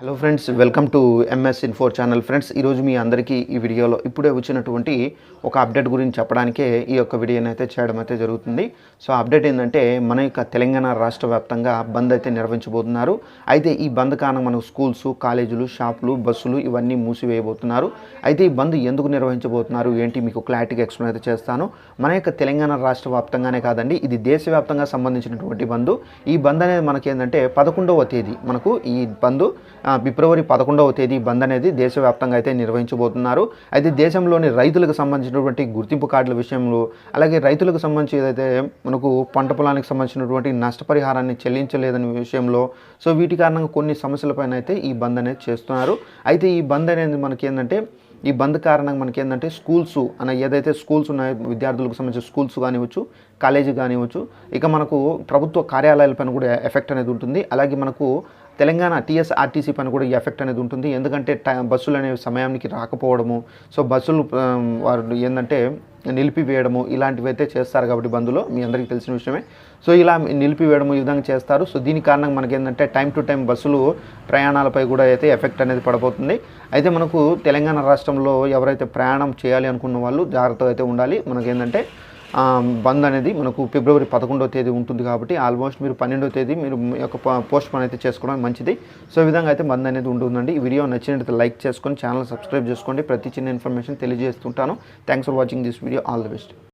Hello friends welcome to M S info channel friends ఈరోజు మీ అందరికీ ఈ వీడియోలో ఇప్పుడే వచ్చినటువంటి ఒక అప్డేట్ గురించి చెప్పడానికే ఈ యొక్క వీడియోని అయితే చేయడం అయితే జరుగుతుంది. సో అప్డేట్ ఏంటంటే మన యొక్క తెలంగాణ రాష్ట్ర వ్యాప్తంగా బంద్ అయితే నిర్వహించబోతున్నారు. అయితే ఈ బంద్ కారణం మనకు స్కూల్స్ కాలేజీలు షాపులు బస్సులు ఇవన్నీ మూసివేయబోతున్నారు. అయితే ఈ బంద్ ఎందుకు నిర్వహించబోతున్నారు? ఏంటి? మీకు క్లారిటీగా ఎక్స్ప్లెయిన్ అయితే చేస్తాను. మన యొక్క తెలంగాణ రాష్ట్ర వ్యాప్తంగానే కాదండి ఇది దేశవ్యాప్తంగా సంబంధించినటువంటి బంద్. ఈ బంద్ అనేది మనకి ఏంటంటే పదకొండవ తేదీ మనకు ఈ బంద్ ఫిబ్రవరి పదకొండవ తేదీ బంద్ అనేది దేశవ్యాప్తంగా అయితే నిర్వహించబోతున్నారు. అయితే దేశంలోని రైతులకు సంబంధించినటువంటి గుర్తింపు కార్డుల విషయంలో అలాగే రైతులకు సంబంధించి ఏదైతే మనకు పంట పొలానికి సంబంధించినటువంటి నష్టపరిహారాన్ని చెల్లించలేదని విషయంలో సో వీటి కారణంగా కొన్ని సమస్యలపైన అయితే ఈ బంద్ అనేది చేస్తున్నారు. అయితే ఈ బంద్ అనేది మనకి ఏంటంటే ఈ బంద్ కారణంగా మనకి ఏంటంటే స్కూల్స్ అన్న ఏదైతే స్కూల్స్ ఉన్నాయో విద్యార్థులకు సంబంధించిన స్కూల్స్ కానివ్వచ్చు కాలేజీ కానివ్వచ్చు ఇక మనకు ప్రభుత్వ కార్యాలయాలపైన కూడా ఎఫెక్ట్ అనేది ఉంటుంది. అలాగే మనకు తెలంగాణ టీఎస్ఆర్టీసీ పైన కూడా ఈ ఎఫెక్ట్ అనేది ఉంటుంది. ఎందుకంటే టై- బస్సులు అనేవి సమయానికి రాకపోవడము సో బస్సులు వారు ఏంటంటే నిలిపివేయడము ఇలాంటివి అయితే చేస్తారు కాబట్టి బంద్లో మీ అందరికీ తెలిసిన విషయమే. సో ఇలా నిలిపివేయడము ఈ విధంగా చేస్తారు. సో దీని కారణంగా మనకి ఏంటంటే టైం టు టైం బస్సులు ప్రయాణాలపై కూడా అయితే ఎఫెక్ట్ అనేది పడబోతుంది. అయితే మనకు తెలంగాణ రాష్ట్రంలో ఎవరైతే ప్రయాణం చేయాలి అనుకున్న వాళ్ళు జాగ్రత్తగా అయితే ఉండాలి. మనకి ఏంటంటే బంద్ అనేది మనకు ఫిబ్రవరి పదకొండవ తేదీ ఉంటుంది కాబట్టి ఆల్మోస్ట్ మీరు పన్నెండవ తేదీ మీరు మీ యొక్క పోస్ట్ పని అయితే చేసుకోవడం మంచిది. సో ఈ విధంగా అయితే బంద్ అనేది ఉంటుందండి. ఈ వీడియో నచ్చినట్లయితే లైక్ చేసుకొని ఛానల్ సబ్స్క్రైబ్ చేసుకోండి ప్రతి చిన్న information తెలియజేస్తుంటాను. Thanks for watching this video all the best